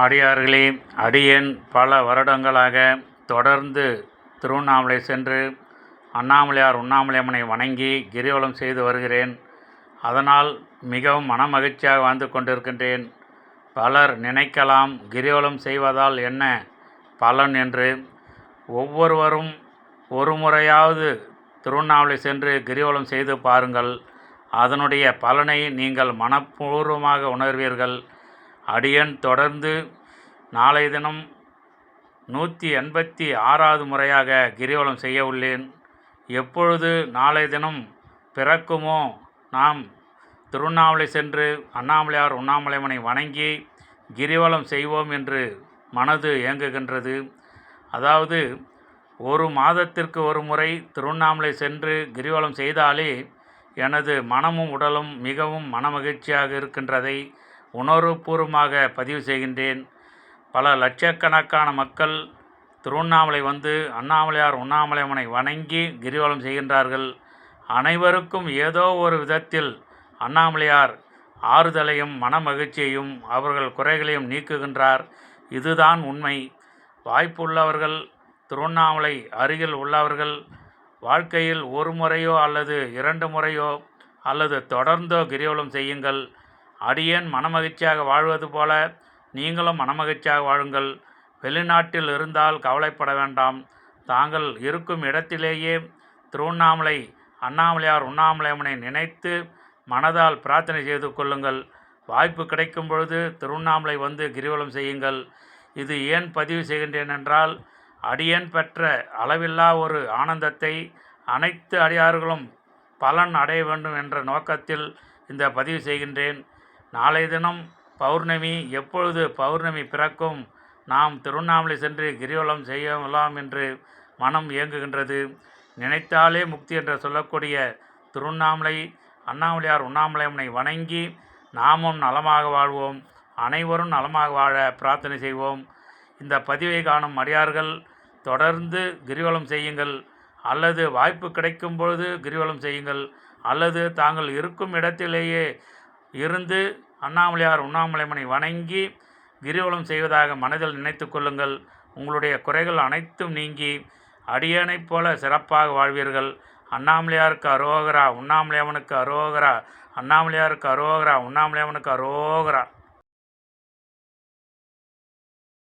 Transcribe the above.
அடியார்களே அடியேன் பல வருடங்களாக தொடர்ந்து திருவண்ணாமலை சென்று அண்ணாமலையார் உண்ணாமலையம்மனை வணங்கி கிரிவலம் செய்து வருகிறேன். அதனால் மிகவும் மனமகிழ்ச்சியாக வாழ்ந்து கொண்டிருக்கின்றேன். பலர் நினைக்கலாம் கிரிவலம் செய்வதால் என்ன பலன் என்று. ஒவ்வொருவரும் ஒரு முறையாவது திருவண்ணாமலை சென்று கிரிவலம் செய்து பாருங்கள். அதனுடைய பலனை நீங்கள் மனப்பூர்வமாக உணர்வீர்கள். அடியன் தொடர்ந்து நாளைய தினம் நூற்றி எண்பத்தி ஆறாவது முறையாக கிரிவலம் செய்ய உள்ளேன். எப்பொழுது நாளைய தினம் பிறக்குமோ நாம் திருவண்ணாமலை சென்று அண்ணாமலையார் உண்ணாமலைமனை வணங்கி கிரிவலம் செய்வோம் என்று மனது இயங்குகின்றது அதாவது ஒரு மாதத்திற்கு ஒரு முறை திருவண்ணாமலை சென்று கிரிவலம் செய்தாலே எனது மனமும் உடலும் மிகவும் மனமகிழ்ச்சியாக இருக்கின்றதை உணர்வுபூர்வமாக பதிவு செய்கின்றேன். பல லட்சக்கணக்கான மக்கள் திருவண்ணாமலை வந்து அண்ணாமலையார் உண்ணாமலையம்மனை வணங்கி கிரிவலம் செய்கின்றார்கள். அனைவருக்கும் ஏதோ ஒரு விதத்தில் அண்ணாமலையார் ஆறுதலையும் மனமகிழ்ச்சியையும் அவர்கள் குறைகளையும் நீக்குகின்றார். இதுதான் உண்மை. வாய்ப்புள்ளவர்கள் திருவண்ணாமலை அருகில் உள்ளவர்கள் வாழ்க்கையில் ஒரு முறையோ அல்லது இரண்டு முறையோ அல்லது தொடர்ந்தோ கிரிவலம் செய்யுங்கள். அடியேன் மனமகிழ்ச்சியாக வாழ்வது போல நீங்களும் மனமகிழ்ச்சியாக வாழுங்கள். வெளிநாட்டில் இருந்தால் கவலைப்பட வேண்டாம். தாங்கள் இருக்கும் இடத்திலேயே திருவண்ணாமலை அண்ணாமலையார் உண்ணாமலையம்மனை நினைத்து மனதால் பிரார்த்தனை செய்து கொள்ளுங்கள். வாய்ப்பு கிடைக்கும் பொழுது திருவண்ணாமலை வந்து கிரிவலம் செய்யுங்கள். இது ஏன் பதிவு செய்கின்றேன் என்றால் அடியேன் பெற்ற அளவில்லா ஒரு ஆனந்தத்தை அனைத்து அடியார்களும் பலன் அடைய வேண்டும் என்ற நோக்கத்தில் இந்த பதிவு செய்கின்றேன். நாளைய தினம் பௌர்ணமி எப்பொழுது பௌர்ணமி பிறக்கும்? நாம் திருவண்ணாமலை சென்று கிரிவலம் செய்யலாம் என்று மனம் இயங்குகின்றது. நினைத்தாலே முக்தி என்று சொல்லக்கூடிய திருவண்ணாமலை அண்ணாமலையார் உண்ணாமலையம்மனை வணங்கி நாமும் நலமாக வாழ்வோம். அனைவரும் நலமாக வாழ பிரார்த்தனை செய்வோம். இந்த பதிவை காணும் அடியார்கள் தொடர்ந்து கிரிவலம் செய்யுங்கள். அல்லது வாய்ப்பு கிடைக்கும் பொழுது கிரிவலம் செய்யுங்கள். அல்லது தாங்கள் இருக்கும் இடத்திலேயே இருந்து அண்ணாமலையார் உண்ணாமலைமனை வணங்கி கிரிவலம் செய்வதாக மனதில் நினைத்து கொள்ளுங்கள். உங்களுடைய குறைகள் அனைத்தும் நீங்கி அடியனைப் போல சிறப்பாக வாழ்வீர்கள். அண்ணாமலையாருக்கு அரோகரா உண்ணாமலையவனுக்கு அரோகரா அண்ணாமலையாருக்கு அரோகரா உண்ணாமலையவனுக்கு அரோகரா.